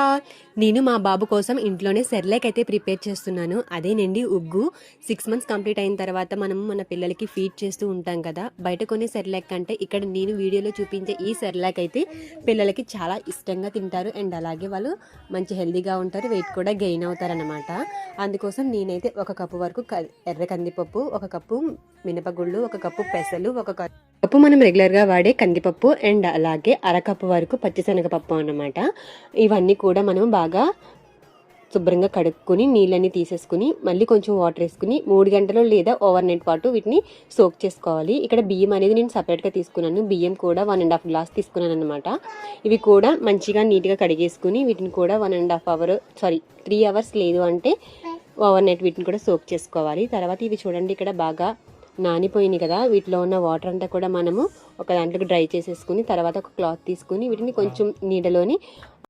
All నేను మా బాబు కోసం ఇంట్లోనే సెర్లాక్ అయితే ప్రిపేర్ చేస్తున్నాను. అదేనండి ఉగ్గు. సిక్స్ మంత్స్ కంప్లీట్ అయిన తర్వాత మనం మన పిల్లలకి ఫీడ్ చేస్తూ ఉంటాం కదా. బయట కొనే సెర్లాక్ కంటే ఇక్కడ నేను వీడియోలో చూపించే ఈ సెర్లాక్ అయితే పిల్లలకి చాలా ఇష్టంగా తింటారు. అండ్ అలాగే వాళ్ళు మంచి హెల్దీగా ఉంటారు. వెయిట్ కూడా గెయిన్ అవుతారనమాట అందుకోసం నేనైతే ఒక కప్పు వరకు క- ఎర్ర కందిపప్పు ఒక కప్పు మినపగుళ్ళు ఒక కప్పు పెసలు ఒక కప్పు మనం రెగ్యులర్గా వాడే కందిపప్పు అండ్ అలాగే అరకప్పు వరకు పచ్చిశనగపప్పు అన్నమాట. ఇవన్నీ కూడా మనం బాగా శుభ్రంగా కడుక్కొని నీళ్ళని తీసేసుకుని మళ్ళీ కొంచెం వాటర్ వేసుకుని మూడు గంటలు లేదా ఓవర్ నైట్ పాటు వీటిని సోక్ చేసుకోవాలి. ఇక్కడ బియ్యం అనేది నేను సపరేట్గా తీసుకున్నాను. బియ్యం కూడా వన్ అండ్ హాఫ్ గ్లాస్ తీసుకున్నాను అనమాట ఇవి కూడా మంచిగా నీట్గా కడిగేసుకుని వీటిని కూడా one and half hour sorry three hours లేదు అంటే ఓవర్ నైట్ వీటిని కూడా సోక్ చేసుకోవాలి. తర్వాత ఇవి చూడండి ఇక్కడ బాగా నానిపోయినాయి కదా వీటిలో ఉన్న వాటర్ అంతా కూడా మనము ఒక దాంట్లోకి డ్రై చేసేసుకుని తర్వాత ఒక క్లాత్ తీసుకుని వీటిని కొంచెం నీడలోని